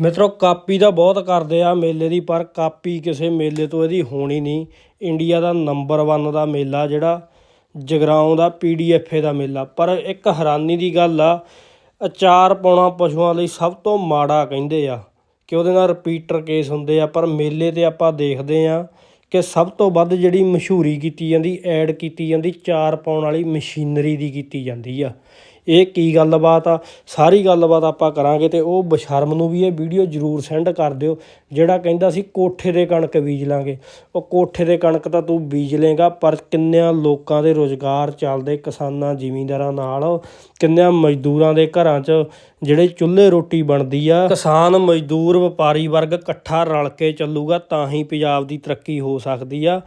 ਮਿੱਤਰੋ, ਕਾਪੀ ਤਾਂ ਬਹੁਤ ਕਰਦੇ ਆ ਮੇਲੇ ਦੀ, ਪਰ ਕਾਪੀ ਕਿਸੇ ਮੇਲੇ ਤੋਂ ਇਹਦੀ ਹੋਣੀ ਨਹੀਂ। ਇੰਡੀਆ ਦਾ ਨੰਬਰ 1 ਦਾ ਮੇਲਾ ਜਿਹੜਾ, ਜਗਰਾਉਂ ਦਾ ਪੀਡੀਐਫਏ ਦਾ ਮੇਲਾ। ਪਰ ਇੱਕ ਹੈਰਾਨੀ ਦੀ ਗੱਲ ਆ, ਅਚਾਰ ਪਾਉਣਾ ਪਸ਼ੂਆਂ ਲਈ ਸਭ ਤੋਂ ਮਾੜਾ ਕਹਿੰਦੇ ਆ ਕਿ ਉਹਦੇ ਨਾਲ ਰਿਪੀਟਰ ਕੇਸ ਹੁੰਦੇ ਆ। ਪਰ ਮੇਲੇ ਤੇ ਆਪਾਂ ਦੇਖਦੇ ਆ ਕਿ ਸਭ ਤੋਂ ਵੱਧ ਜਿਹੜੀ ਮਸ਼ਹੂਰੀ ਕੀਤੀ ਜਾਂਦੀ, ਐਡ ਕੀਤੀ ਜਾਂਦੀ, ਚਾਰ ਪਾਉਣ ਵਾਲੀ ਮਸ਼ੀਨਰੀ ਦੀ ਕੀਤੀ ਜਾਂਦੀ ਆ। ਇਹ ਕੀ ਗੱਲਬਾਤ ਆ? ਸਾਰੀ ਗੱਲਬਾਤ ਆਪਾਂ ਕਰਾਂਗੇ ਤੇ ਉਹ ਬਸ਼ਰਮ ਨੂੰ ਵੀ ਇਹ ਵੀਡੀਓ ਜਰੂਰ ਸੈਂਡ ਕਰ ਦਿਓ, ਜਿਹੜਾ ਕਹਿੰਦਾ ਸੀ ਕੋਠੇ ਦੇ ਕਣਕ ਬੀਜ ਲਾਂਗੇ। ਉਹ ਕੋਠੇ ਦੇ ਕਣਕ ਤਾਂ ਤੂੰ ਬੀਜ ਲੇਗਾ ਪਰ ਕਿੰਨਿਆਂ ਲੋਕਾਂ ਦੇ ਰੋਜ਼ਗਾਰ ਚੱਲਦੇ ਕਿਸਾਨਾਂ ਜ਼ਿਮੀਂਦਾਰਾਂ ਨਾਲ? ਕਿੰਨਿਆਂ ਮਜ਼ਦੂਰਾਂ ਦੇ ਘਰਾਂ 'ਚ ਜਿਹੜੇ ਚੁੱਲ੍ਹੇ ਰੋਟੀ ਬਣਦੀ ਆ? ਕਿਸਾਨ, ਮਜ਼ਦੂਰ, ਵਪਾਰੀ ਵਰਗ ਇਕੱਠਾ ਰਲ ਕੇ ਚੱਲੂਗਾ, ਤਾਂ ਹੀ ਪੰਜਾਬ ਦੀ ਤਰੱਕੀ ਹੋ ਸਕਦੀ ਆ।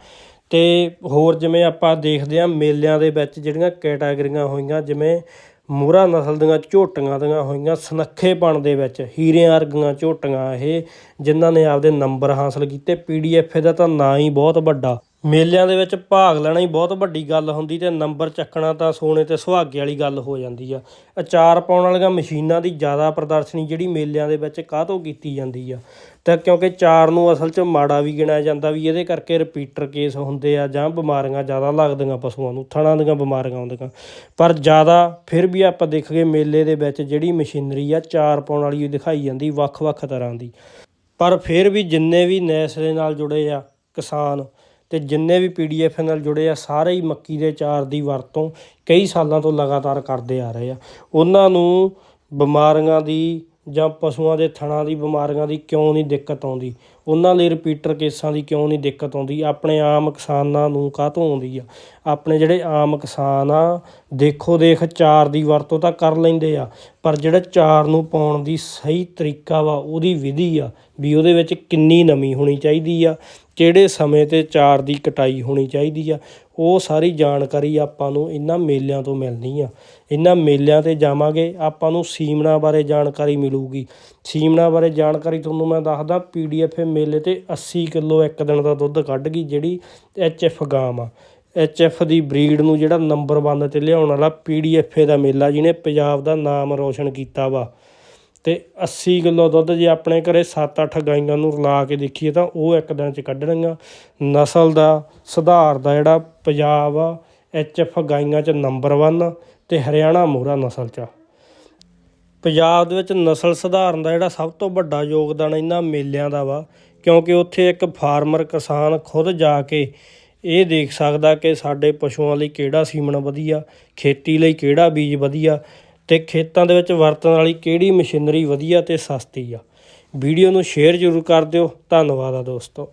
ਤੇ ਹੋਰ ਜਿਵੇਂ ਆਪਾਂ ਦੇਖਦੇ ਆ ਮੇਲਿਆਂ ਦੇ ਵਿੱਚ ਜਿਹੜੀਆਂ ਕੈਟਾਗਰੀਆਂ ਹੋਈਆਂ, ਜਿਵੇਂ ਮੋਹਰਾ ਨਸਲ ਦੀਆਂ ਝੋਟੀਆਂ ਦੀਆਂ ਹੋਈਆਂ ਸੁਨੱਖੇਪਣ ਦੇ ਵਿੱਚ ਹੀਰਿਆਂ ਵਰਗੀਆਂ ਝੋਟੀਆਂ ਇਹ, ਜਿਨ੍ਹਾਂ ਨੇ ਆਪਦੇ ਨੰਬਰ ਹਾਸਲ ਕੀਤੇ ਪੀਡੀਐਫ ਦਾ ਤਾਂ ਨਾਂ ਹੀ ਬਹੁਤ ਵੱਡਾ ਮੇਲਿਆਂ ਦੇ ਵਿੱਚ ਭਾਗ ਲੈਣਾ ਹੀ ਬਹੁਤ ਵੱਡੀ ਗੱਲ ਹੁੰਦੀ ਤੇ ਨੰਬਰ ਚੱਕਣਾ ਤਾਂ ਸੋਨੇ ਤੇ ਸੁਹਾਗੇ ਵਾਲੀ ਗੱਲ ਹੋ ਜਾਂਦੀ ਆ। ਅਚਾਰ ਪਾਉਣ ਵਾਲੀਆਂ ਮਸ਼ੀਨਾਂ ਦੀ ਜ਼ਿਆਦਾ ਪ੍ਰਦਰਸ਼ਨੀ ਜਿਹੜੀ ਮੇਲਿਆਂ ਦੇ ਵਿੱਚ ਕਾਹਤੋਂ ਕੀਤੀ ਜਾਂਦੀ ਆ? ਤਾਂ ਕਿਉਂਕਿ ਚਾਰ ਨੂੰ ਅਸਲ 'ਚ ਮਾੜਾ ਵੀ ਗਿਣਿਆ ਜਾਂਦਾ ਵੀ ਇਹਦੇ ਕਰਕੇ ਰਿਪੀਟਰ ਕੇਸ ਹੁੰਦੇ ਆ ਜਾਂ ਬਿਮਾਰੀਆਂ ਜ਼ਿਆਦਾ ਲੱਗਦੀਆਂ ਪਸ਼ੂਆਂ ਨੂੰ, ਥਣਾਂ ਦੀਆਂ ਬਿਮਾਰੀਆਂ ਆਉਂਦੀਆਂ ਪਰ ਜ਼ਿਆਦਾ ਫਿਰ ਵੀ ਆਪਾਂ ਦੇਖੀਏ ਮੇਲੇ ਦੇ ਵਿੱਚ ਜਿਹੜੀ ਮਸ਼ੀਨਰੀ ਆ ਚਾਰ ਪਾਉਣ ਵਾਲੀ ਦਿਖਾਈ ਜਾਂਦੀ ਵੱਖ-ਵੱਖ ਤਰ੍ਹਾਂ ਦੀ। ਪਰ ਫਿਰ ਵੀ ਜਿੰਨੇ ਵੀ ਨੈਸਲੇ ਨਾਲ ਜੁੜੇ ਆ ਕਿਸਾਨ ਤੇ ਜਿੰਨੇ ਵੀ ਪੀਡੀਐਫ ਨਾਲ ਜੁੜੇ ਆ, ਸਾਰੇ ਹੀ ਮੱਕੀ ਦੇ ਚਾਰ ਦੀ ਵਰਤੋਂ ਕਈ ਸਾਲਾਂ ਤੋਂ ਲਗਾਤਾਰ ਕਰਦੇ ਆ ਰਹੇ ਆ। ਉਹਨਾਂ ਨੂੰ ਬਿਮਾਰੀਆਂ ਦੀ ਜਾਂ ਪਸ਼ੂਆਂ ਦੇ ਥਣਾਂ ਦੀ ਬਿਮਾਰੀਆਂ ਦੀ ਕਿਉਂ ਨਹੀਂ ਦਿੱਕਤ ਆਉਂਦੀ? ਉਹਨਾਂ ਲਈ ਰਿਪੀਟਰ ਕੇਸਾਂ ਦੀ ਕਿਉਂ ਨਹੀਂ ਦਿੱਕਤ ਆਉਂਦੀ? ਆਪਣੇ ਆਮ ਕਿਸਾਨਾਂ ਨੂੰ ਕਾਹਤੋਂ ਆਉਂਦੀ ਆ? ਆਪਣੇ ਜਿਹੜੇ ਆਮ ਕਿਸਾਨ ਆ, ਦੇਖੋ ਦੇਖ ਚਾਰ ਦੀ ਵਰਤੋਂ ਤਾਂ ਕਰ ਲੈਂਦੇ ਆ, ਪਰ ਜਿਹੜਾ ਚਾਰ ਨੂੰ ਪਾਉਣ ਦੀ ਸਹੀ ਤਰੀਕਾ ਵਾ, ਉਹਦੀ ਵਿਧੀ ਆ ਵੀ ਉਹਦੇ ਵਿੱਚ ਕਿੰਨੀ ਨਮੀ ਹੋਣੀ ਚਾਹੀਦੀ ਆ। ਕਿਹੜੇ ਸਮੇਂ ਤੇ ਚਾਰ ਦੀ ਕਟਾਈ ਹੋਣੀ ਚਾਹੀਦੀ ਆ, ਉਹ ਸਾਰੀ ਜਾਣਕਾਰੀ ਆਪਾਂ ਨੂੰ ਇਹਨਾਂ ਮੇਲਿਆਂ ਤੋਂ ਮਿਲਣੀ ਆ। ਇਹਨਾਂ ਮੇਲਿਆਂ ਤੇ ਜਾਵਾਂਗੇ, ਆਪਾਂ ਨੂੰ ਸੀਮਨਾ ਬਾਰੇ ਜਾਣਕਾਰੀ ਮਿਲੂਗੀ। ਸੀਮਨਾ ਬਾਰੇ ਜਾਣਕਾਰੀ ਤੁਹਾਨੂੰ ਮੈਂ ਦੱਸਦਾ ਪੀਡੀਐਫ ਮੇਲੇ ਤੇ 80 ਕਿਲੋ ਇੱਕ ਦਿਨ ਦਾ ਦੁੱਧ ਕੱਢ ਗਈ, ਜਿਹੜੀ ਐਚਐਫ ਗਾਮ ਆ। ਐਚਐਫ ਦੀ ਬਰੀਡ ਨੂੰ ਜਿਹੜਾ ਨੰਬਰ 1 ਤੇ ਲਿਆਉਣ ਵਾਲਾ ਪੀਡੀਐਫ ਦਾ ਮੇਲਾ, ਜਿਹਨੇ ਪੰਜਾਬ ਦਾ ਨਾਮ ਰੋਸ਼ਨ ਕੀਤਾ ਵਾ। ਅਤੇ ਅੱਸੀ ਕਿਲੋ ਦੁੱਧ ਜੇ ਆਪਣੇ ਘਰੇ 7-8 ਗਾਈਆਂ ਨੂੰ ਰਲਾ ਕੇ ਦੇਖੀਏ ਤਾਂ ਉਹ ਇੱਕ ਦਿਨ ਚ ਕੱਢਣਗੀਆਂ ਨਸਲ ਦਾ, ਸੁਧਾਰ ਦਾ ਜਿਹੜਾ ਪੰਜਾਬ ਆ ਐਚਐਫ ਗਾਈਆਂ ਚ ਨੰਬਰ 1 ਅਤੇ ਹਰਿਆਣਾ ਮੋਹਰਾ ਨਸਲ ਚ ਪੰਜਾਬ ਦੇ ਵਿੱਚ ਨਸਲ ਸੁਧਾਰਨ ਦਾ ਜਿਹੜਾ ਸਭ ਤੋਂ ਵੱਡਾ ਯੋਗਦਾਨ ਇਹਨਾਂ ਮੇਲਿਆਂ ਦਾ ਵਾ, ਕਿਉਂਕਿ ਉੱਥੇ ਇੱਕ ਫਾਰਮਰ ਕਿਸਾਨ ਖੁਦ ਜਾ ਕੇ ਇਹ ਦੇਖ ਸਕਦਾ ਕਿ ਸਾਡੇ ਪਸ਼ੂਆਂ ਲਈ ਕਿਹੜਾ ਸੀਮਨ ਵਧੀਆ, ਖੇਤੀ ਲਈ ਕਿਹੜਾ ਬੀਜ ਵਧੀਆ ਤੇ ਖੇਤਾਂ ਦੇ ਵਿੱਚ ਵਰਤਣ ਵਾਲੀ ਕਿਹੜੀ ਮਸ਼ੀਨਰੀ ਵਧੀਆ ਤੇ ਸਸਤੀ ਆ। ਵੀਡੀਓ ਨੂੰ ਸ਼ੇਅਰ ਜ਼ਰੂਰ ਕਰ ਦਿਓ। ਧੰਨਵਾਦ ਆ ਦੋਸਤੋ।